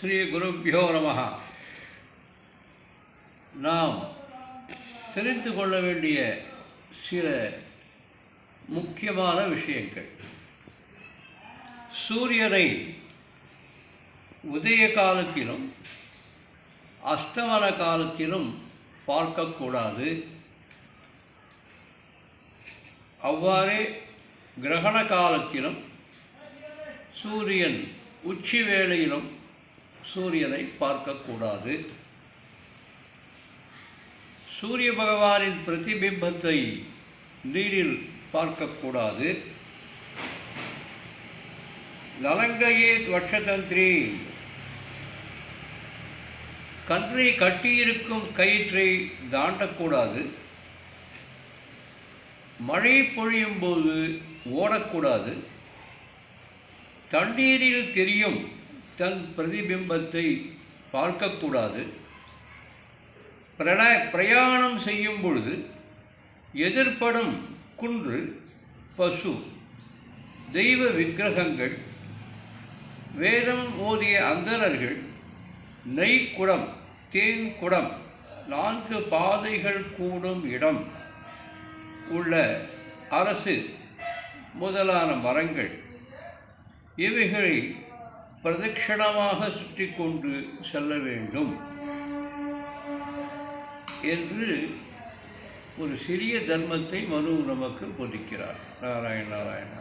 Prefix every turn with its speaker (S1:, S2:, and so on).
S1: ஸ்ரீ குருப்பியோ நமஹ நாம் தெரிந்து கொள்ள வேண்டிய சில முக்கியமான விஷயங்கள். சூரியனை உதய காலத்திலும் அஸ்தமன காலத்திலும் பார்க்கக்கூடாது அவ்வாறே கிரகண காலத்திலும் சூரியன் உச்சி வேளையிலும் சூரியனை பார்க்கக்கூடாது. சூரிய பகவானின் பிரதிபிம்பத்தை நீரில் பார்க்கக்கூடாது. நலங்கையே வட்சதந்திரி கன்றை கட்டியிருக்கும் கயிற்றை தாண்டக்கூடாது. மழை பொழியும் போது ஓடக்கூடாது. தண்ணீரில் தெரியும் தன் பிரதிபிம்பத்தை பார்க்கக்கூடாது. பிரண பிரயாணம் செய்யும் பொழுது எதிர்ப்படும் குன்று பசு தெய்வ விக்கிரகங்கள் வேதம் ஓதிய அந்தணர்கள் நெய்க்குடம் தேன் குடம் நான்கு பாதைகள் கூடும் இடம் உள்ள அரசு முதலான மரங்கள். இவைகளை பிரதட்சணமாக சுற்றி கொண்டு செல்ல வேண்டும் என்று ஒரு சிறிய தர்மத்தை மனு நமக்கு போதிக்கிறார். நாராயண நாராயண.